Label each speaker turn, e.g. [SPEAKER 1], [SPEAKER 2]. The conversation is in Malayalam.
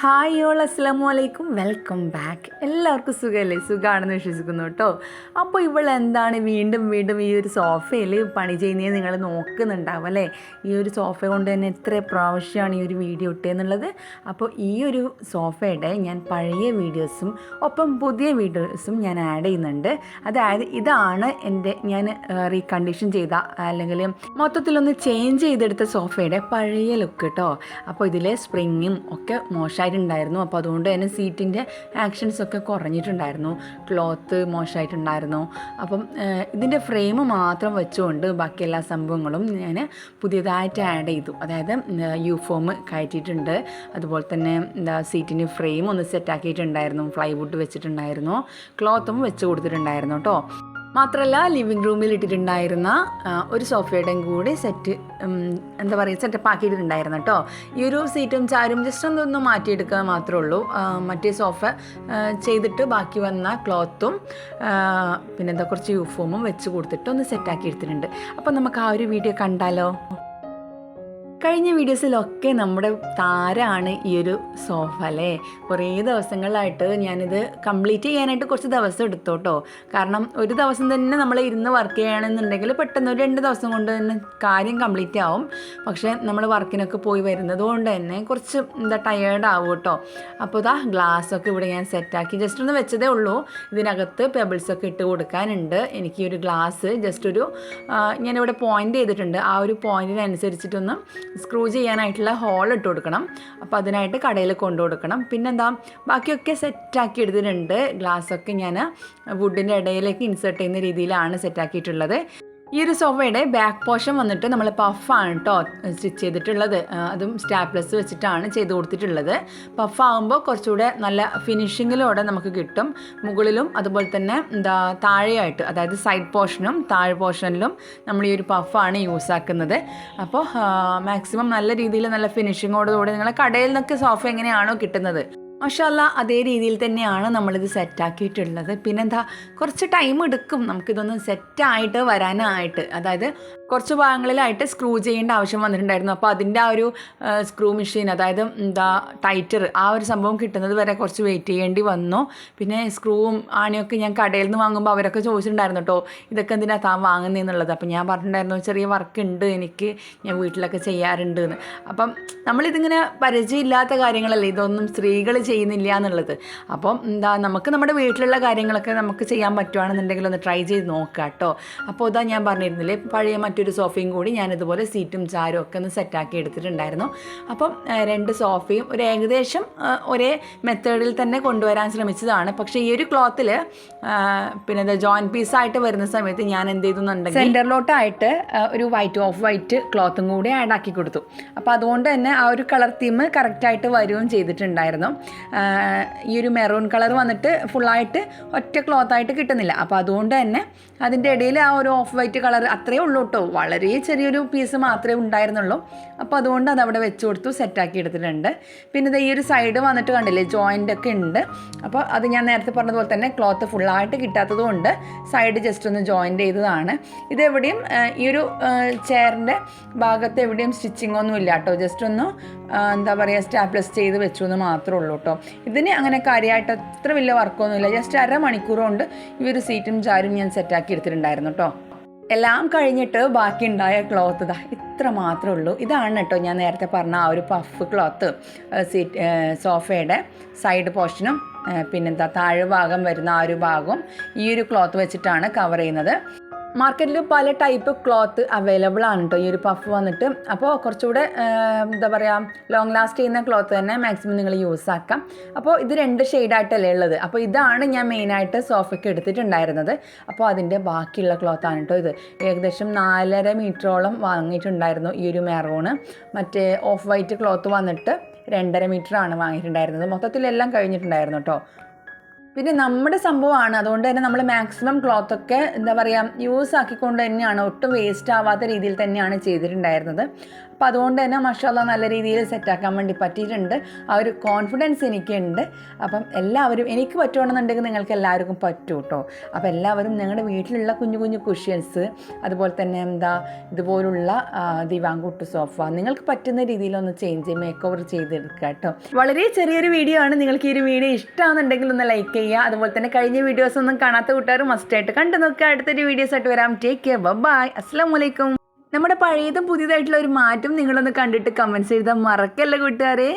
[SPEAKER 1] ഹായ് ഓൾ അസ്സാം വലൈക്കും വെൽക്കം ബാക്ക്. എല്ലാവർക്കും സുഖമല്ലേ സുഖമാണെന്ന് വിശ്വസിക്കുന്നു കേട്ടോ. അപ്പോൾ ഇവൾ എന്താണ് വീണ്ടും വീണ്ടും ഈ ഒരു സോഫയിൽ പണി ചെയ്യുന്നത് നിങ്ങൾ നോക്കുന്നുണ്ടാവും അല്ലേ? ഈ ഒരു സോഫ കൊണ്ട് തന്നെ എത്ര പ്രാവശ്യമാണ് ഈ ഒരു വീഡിയോ ഇട്ടതെന്നുള്ളത് അപ്പോൾ ഈ ഒരു സോഫയുടെ ഞാൻ പഴയ വീഡിയോസും ഒപ്പം പുതിയ വീഡിയോസും ഞാൻ ആഡ് ചെയ്യുന്നുണ്ട്. അതായത് ഇതാണ് എന്റെ ഞാൻ റീകണ്ടീഷൻ ചെയ്ത അല്ലെങ്കിൽ മൊത്തത്തിലൊന്ന് ചേഞ്ച് ചെയ്തെടുത്ത സോഫയുടെ പഴയ ലുക്ക് കേട്ടോ. അപ്പോൾ ഇതിലെ സ്പ്രിങ്ങും ഒക്കെ മോശമായിട്ടുണ്ടായിരുന്നു. അപ്പോൾ അതുകൊണ്ട് തന്നെ സീറ്റിന്റെ ആക്ഷൻസ് ഒക്കെ കുറഞ്ഞിട്ടുണ്ടായിരുന്നു. ക്ലോത്ത് മോശമായിട്ടുണ്ടായിരുന്നു. അപ്പം ഇതിന്റെ ഫ്രെയിം മാത്രം വെച്ചുകൊണ്ട് ബാക്കി എല്ലാ സംഭവങ്ങളും ഞാൻ പുതിയതായിട്ട് ആഡ് ചെയ്തു. അതായത് യു ഫോം കയറ്റിയിട്ടുണ്ട്. അതുപോലെ തന്നെ എന്താ സീറ്റിന് ഫ്രെയിം ഒന്ന് സെറ്റാക്കിയിട്ടുണ്ടായിരുന്നു ഫ്ലൈവുഡ് വെച്ചിട്ടുണ്ടായിരുന്നു. ക്ലോത്തും വെച്ച് കൊടുത്തിട്ടുണ്ടായിരുന്നു കേട്ടോ. മാത്രമല്ല ലിവിങ് റൂമിൽ ഇട്ടിട്ടുണ്ടായിരുന്ന ഒരു സോഫയുടെയും കൂടി സെറ്റ് എന്താ പറയുക സെറ്റപ്പ് ആക്കിയിട്ടുണ്ടായിരുന്നു കേട്ടോ ഈ ഒരു സീറ്റും ചാരും ജസ്റ്റ് ഒന്നൊന്ന് മാറ്റിയെടുക്കുക മാത്രമേ ഉള്ളൂ. മറ്റേ സോഫ ചെയ്തിട്ട് ബാക്കി വന്ന ക്ലോത്തും പിന്നെന്താ കുറച്ച് യൂഫോമും വെച്ച് കൊടുത്തിട്ട് ഒന്ന് സെറ്റാക്കി എടുത്തിട്ടുണ്ട്. അപ്പോൾ നമുക്ക് ആ ഒരു വീഡിയോ കണ്ടാലോ? കഴിഞ്ഞ വീഡിയോസിലൊക്കെ നമ്മുടെ താരമാണ് ഈ ഒരു സോഫ അല്ലേ? കുറേ ദിവസങ്ങളായിട്ട് ഞാനിത് കംപ്ലീറ്റ് ചെയ്യാനായിട്ട് കുറച്ച് ദിവസം എടുത്തു കേട്ടോ കാരണം ഒരു ദിവസം തന്നെ നമ്മൾ ഇരുന്ന് വർക്ക് ചെയ്യണമെന്നുണ്ടെങ്കിൽ പെട്ടെന്ന് ഒരു രണ്ട് ദിവസം കൊണ്ട് തന്നെ കാര്യം കംപ്ലീറ്റ് ആവും. പക്ഷേ നമ്മൾ വർക്കിനൊക്കെ പോയി വരുന്നത് കൊണ്ട് തന്നെ കുറച്ച് എന്താ ടയേർഡ് ആവും കേട്ടോ അപ്പോൾ ഇതാ ഗ്ലാസ്സൊക്കെ ഇവിടെ ഞാൻ സെറ്റാക്കി ജസ്റ്റ് ഒന്ന് വെച്ചതേ ഉള്ളൂ. ഇതിനകത്ത് പെബിൾസൊക്കെ ഇട്ട് കൊടുക്കാനുണ്ട്. എനിക്ക് ഒരു ഗ്ലാസ് ജസ്റ്റ് ഒരു ഞാനിവിടെ പോയിന്റ് ചെയ്തിട്ടുണ്ട്. ആ ഒരു പോയിന്റിനനുസരിച്ചിട്ടൊന്ന് സ്ക്രൂ ചെയ്യാനായിട്ടുള്ള ഹോൾ ഇട്ട് കൊടുക്കണം. അപ്പോൾ അതിനായിട്ട് കടയിൽ കൊണ്ടു കൊടുക്കണം. പിന്നെന്താ ബാക്കിയൊക്കെ സെറ്റാക്കി എടുത്തിട്ടുണ്ട്. ഗ്ലാസ്സൊക്കെ ഞാൻ വുഡിന്റെ ഇടയിലേക്ക് ഇൻസേർട്ട് ചെയ്യുന്ന രീതിയിലാണ് സെറ്റാക്കിയിട്ടുള്ളത് ഈ ഒരു സോഫയുടെ ബാക്ക് പോർഷൻ വന്നിട്ട് നമ്മൾ പഫാണ് കേട്ടോ സ്റ്റിച്ച് ചെയ്തിട്ടുള്ളത്. അതും സ്റ്റാപ്ലസ് വെച്ചിട്ടാണ് ചെയ്ത് കൊടുത്തിട്ടുള്ളത്. പഫാകുമ്പോൾ കുറച്ചുകൂടെ നല്ല ഫിനിഷിങ്ങിലൂടെ നമുക്ക് കിട്ടും. മുകളിലും അതുപോലെ തന്നെ എന്താ താഴെയായിട്ട് അതായത് സൈഡ് പോർഷനും താഴെ പോർഷനിലും നമ്മൾ ഈ ഒരു പഫാണ് യൂസ് ആക്കുന്നത്. അപ്പോൾ മാക്സിമം നല്ല രീതിയിൽ നല്ല ഫിനിഷിങ്ങോടുകൂടി നിങ്ങളെ കടയിൽ നിന്നൊക്കെ സോഫ എങ്ങനെയാണോ കിട്ടുന്നത്. മഷാല്ല അതേ രീതിയിൽ തന്നെയാണ് നമ്മളിത് സെറ്റാക്കിയിട്ടുള്ളത്. പിന്നെന്താ കുറച്ച് ടൈം എടുക്കും നമുക്കിതൊന്ന് സെറ്റായിട്ട് വരാനായിട്ട്. അതായത് കുറച്ച് ഭാഗങ്ങളിലായിട്ട് സ്ക്രൂ ചെയ്യേണ്ട ആവശ്യം വന്നിട്ടുണ്ടായിരുന്നു. അപ്പോൾ അതിന്റെ ആ ഒരു സ്ക്രൂ മെഷീൻ അതായത് എന്താ ടൈറ്റർ ആ ഒരു സംഭവം കിട്ടുന്നത് വരെ കുറച്ച് വെയിറ്റ് ചെയ്യേണ്ടി വന്നു. പിന്നെ സ്ക്രൂവും ആണിയൊക്കെ ഞാൻ കടയിൽ നിന്ന് വാങ്ങുമ്പോൾ അവരൊക്കെ ചോദിച്ചിട്ടുണ്ടായിരുന്നു കേട്ടോ ഇതൊക്കെ എന്തിനാ താൻ വാങ്ങുന്നതെന്നുള്ളത് അപ്പോൾ ഞാൻ പറഞ്ഞിട്ടുണ്ടായിരുന്നു ചെറിയ വർക്ക് ഉണ്ട് എനിക്ക് ഞാൻ വീട്ടിലൊക്കെ ചെയ്യാറുണ്ട് എന്ന് അപ്പം നമ്മളിതിങ്ങനെ പരിചയമില്ലാത്ത കാര്യങ്ങളല്ലേ ഇതൊന്നും സ്ത്രീകൾ ചെയ്യുന്നില്ല എന്നുള്ളത്. അപ്പം എന്താ നമുക്ക് നമ്മുടെ വീട്ടിലുള്ള കാര്യങ്ങളൊക്കെ നമുക്ക് ചെയ്യാൻ പറ്റുവാണെന്നുണ്ടെങ്കിൽ ഒന്ന് ട്രൈ ചെയ്ത് നോക്കാം കേട്ടോ അപ്പോൾ ഇതാ ഞാൻ പറഞ്ഞിരുന്നില്ലേ പഴയ മറ്റൊരു സോഫയും കൂടി ഞാൻ ഇതുപോലെ സീറ്റും ചാരും ഒക്കെ ഒന്ന് സെറ്റാക്കി എടുത്തിട്ടുണ്ടായിരുന്നു. അപ്പം രണ്ട് സോഫയും ഒരു ഏകദേശം ഒരേ മെത്തേഡിൽ തന്നെ കൊണ്ടുവരാൻ ശ്രമിച്ചതാണ്. പക്ഷേ ഈ ഒരു ക്ലോത്തിൽ പിന്നെ എന്താ ജോയിൻ പീസായിട്ട് വരുന്ന സമയത്ത് ഞാൻ എന്ത് ചെയ്തു എന്നുണ്ടെങ്കിൽ സെന്ററിലോട്ടായിട്ട് ഒരു വൈറ്റ് ഓഫ് വൈറ്റ് ക്ലോത്തും കൂടി ആഡ് ആക്കി കൊടുത്തു. അപ്പോൾ അതുകൊണ്ട് തന്നെ ആ ഒരു കളർ തീം കറക്റ്റായിട്ട് വരികയും ചെയ്തിട്ടുണ്ടായിരുന്നു. ഈ ഒരു മെറൂൺ കളർ വന്നിട്ട് ഫുള്ളായിട്ട് ഒറ്റ ക്ലോത്തായിട്ട് കിട്ടുന്നില്ല. അപ്പോൾ അതുകൊണ്ട് തന്നെ അതിന്റെ ഇടയിൽ ആ ഒരു ഓഫ് വൈറ്റ് കളർ അത്രയേ ഉള്ളൂ കേട്ടോ വളരെ ചെറിയൊരു പീസ് മാത്രമേ ഉണ്ടായിരുന്നുള്ളൂ. അപ്പോൾ അതുകൊണ്ട് അത് അവിടെ വെച്ച് കൊടുത്തു സെറ്റാക്കി എടുത്തിട്ടുണ്ട്. പിന്നെ ഇത് ഈ ഒരു സൈഡ് വന്നിട്ട് കണ്ടില്ലേ ജോയിന്റ് ഒക്കെ ഉണ്ട്. അപ്പോൾ അത് ഞാൻ നേരത്തെ പറഞ്ഞതുപോലെ തന്നെ ക്ലോത്ത് ഫുള്ളായിട്ട് കിട്ടാത്തത് കൊണ്ട് സൈഡ് ജസ്റ്റ് ഒന്ന് ജോയിന്റ് ചെയ്തതാണ്. ഇതെവിടെയും ഈ ഒരു ചെയറിന്റെ ഭാഗത്ത് എവിടെയും സ്റ്റിച്ചിങ് ഒന്നും ഇല്ല കേട്ടോ. ജസ്റ്റ് ഒന്ന് എന്താ പറയുക സ്റ്റാപ്ലസ് ചെയ്ത് വെച്ചു എന്ന് മാത്രമേ ഉള്ളൂ കേട്ടോ. ഇതിന് അങ്ങനെ കാര്യമായിട്ട് അത്ര വലിയ വർക്കൊന്നുമില്ല ജസ്റ്റ് അരമണിക്കൂർ കൊണ്ട് ഈ ഒരു സീറ്റും ചാരും ഞാൻ സെറ്റാക്കി എടുത്തിട്ടുണ്ടായിരുന്നു കേട്ടോ. എല്ലാം കഴിഞ്ഞിട്ട് ബാക്കിയുണ്ടായ ക്ലോത്ത് ഇതാ ഇത്ര മാത്രമേ ഉള്ളൂ. ഇതാണ് കേട്ടോ ഞാൻ നേരത്തെ പറഞ്ഞ ആ ഒരു പഫ് ക്ലോത്ത് സീറ്റ് സോഫയുടെ സൈഡ് പോർഷനും പിന്നെന്താ താഴെ ഭാഗം വരുന്ന ആ ഒരു ഭാഗവും ഈ ഒരു ക്ലോത്ത് വെച്ചിട്ടാണ് കവർ ചെയ്യുന്നത്. മാർക്കറ്റിൽ പല ടൈപ്പ് ക്ലോത്ത് അവൈലബിൾ ആണ് കേട്ടോ ഈ ഒരു പഫ് വന്നിട്ട്. അപ്പോൾ കുറച്ചുകൂടെ എന്താ പറയുക ലോങ് ലാസ്റ്റ് ചെയ്യുന്ന ക്ലോത്ത് തന്നെ മാക്സിമം നിങ്ങൾ യൂസ് ആക്കാം. അപ്പോൾ ഇത് രണ്ട് ഷെയ്ഡായിട്ടല്ലേ ഉള്ളത്. അപ്പോൾ ഇതാണ് ഞാൻ മെയിനായിട്ട് സോഫയ്ക്ക് എടുത്തിട്ടുണ്ടായിരുന്നത്. അപ്പോൾ അതിന്റെ ബാക്കിയുള്ള ക്ലോത്താണ് കേട്ടോ ഇത്. ഏകദേശം നാലര മീറ്ററോളം വാങ്ങിയിട്ടുണ്ടായിരുന്നു ഈ ഒരു മെറൂണ് മറ്റേ ഓഫ് വൈറ്റ് ക്ലോത്ത് വന്നിട്ട് രണ്ടര മീറ്ററാണ് വാങ്ങിയിട്ടുണ്ടായിരുന്നത്. മൊത്തത്തിലെല്ലാം കഴിഞ്ഞിട്ടുണ്ടായിരുന്നു കേട്ടോ പിന്നെ നമ്മുടെ സംഭവമാണ്. അതുകൊണ്ട് തന്നെ നമ്മൾ മാക്സിമം ക്ലോത്ത് ഒക്കെ എന്താ പറയുക യൂസ് ആക്കിക്കൊണ്ട് തന്നെയാണ് ഒട്ടും വേസ്റ്റ് ആവാത്ത രീതിയിൽ തന്നെയാണ് ചെയ്തിട്ടുണ്ടായിരുന്നത്. അപ്പോൾ അതുകൊണ്ട് തന്നെ മഷാല നല്ല രീതിയിൽ സെറ്റാക്കാൻ വേണ്ടി പറ്റിയിട്ടുണ്ട്. ആ ഒരു കോൺഫിഡൻസ് എനിക്കുണ്ട്. അപ്പം എല്ലാവരും എനിക്ക് പറ്റുകയാണെന്നുണ്ടെങ്കിൽ നിങ്ങൾക്ക് എല്ലാവർക്കും പറ്റും കേട്ടോ അപ്പോൾ എല്ലാവരും നിങ്ങളുടെ വീട്ടിലുള്ള കുഞ്ഞു കുഞ്ഞു കുഷ്യൻസ് അതുപോലെ തന്നെ എന്താ ഇതുപോലുള്ള ദിവാങ്കുട്ട് സോഫ നിങ്ങൾക്ക് പറ്റുന്ന രീതിയിലൊന്ന് ചേഞ്ച് മേക്ക് ഓവർ ചെയ്തെടുക്കുക കേട്ടോ വളരെ ചെറിയൊരു വീഡിയോ ആണ്. നിങ്ങൾക്ക് ഈ ഒരു വീഡിയോ ഇഷ്ടമാണെന്നുണ്ടെങ്കിൽ ഒന്ന് ലൈക്ക് ചെയ്യുക. അതുപോലെ തന്നെ കഴിഞ്ഞ വീഡിയോസ് ഒന്നും കാണാത്ത കൂട്ടുകാർ മസ്റ്റായിട്ട് കണ്ടു നോക്കുക അടുത്തൊരു വീഡിയോസ് ആയിട്ട് വരാം. ടേക്ക് കെയർ ബൈ അസ്സാം വലൈക്കും നമ്മുടെ പഴയതും പുതിയതായിട്ടുള്ള ഒരു മാറ്റം നിങ്ങളൊന്ന് കണ്ടിട്ട് കമൻസ് എഴുതാൻ മറക്കല്ല കൂട്ടുകാരെ?